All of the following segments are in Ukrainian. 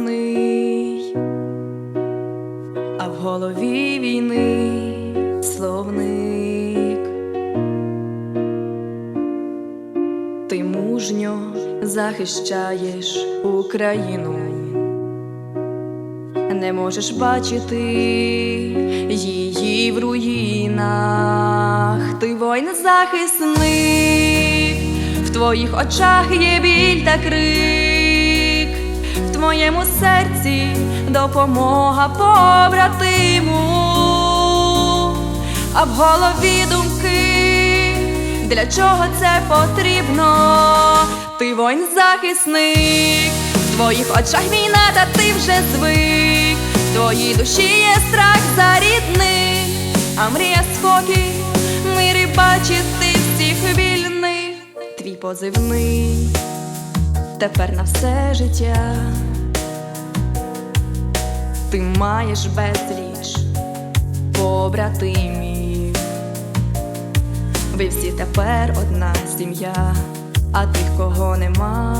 нерівний, а в голові війни словник. Ти мужньо захищаєш Україну, не можеш бачити її в руїнах. Ти воїн захисник, в твоїх очах є біль та крик, в твоєму серці допомога побратиму, а в голові думки, для чого це потрібно? Ти воїн захисник, в твоїх очах війна, та ти вже звик, в твоїй душі є страх за рідних, а мрія спокій, бачити всіх вільних, твій позивний тепер на все життя. Ти маєш безліч побратимів. Ви всі тепер одна сім'я, а тих, кого нема,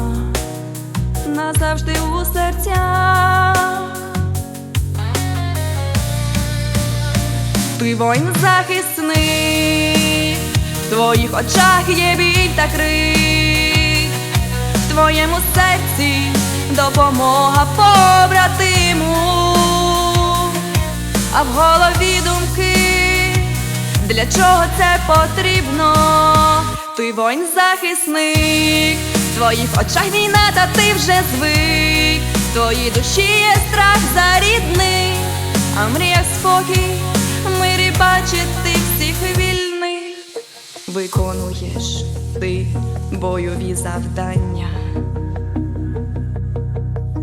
назавжди у серцях. Ти воїн захисник, в твоїх очах є біль та крик, твоєму серці допомога побратиму, а в голові думки, для чого це потрібно? Ти воїн захисник, в твоїх очах війна, та ти вже звик, в твоїй душі є страх за рідних, а мріях спокій, мирі бачити всіх вільних. Виконуєш ти бойові завдання.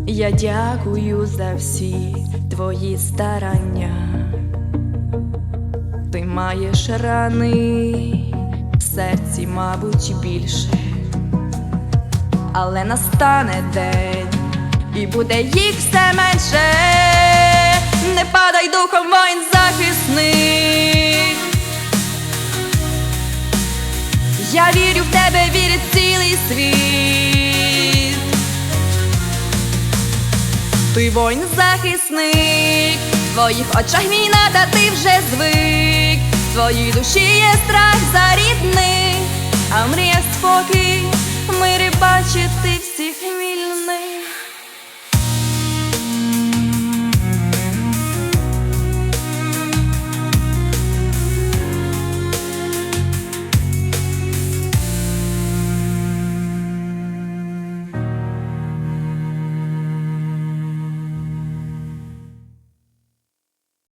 Я дякую за всі твої старання. Ти маєш рани в серці, мабуть, більше, але настане день, і буде їх все менше. Не падай духом, воїн захисник. Я вірю в тебе, вірить цілий світ. Ти воїн захисник, в твоїх очах війна, та ти вже звик. В твоїй душі є страх за рідних, а мрія спокій, в бачити.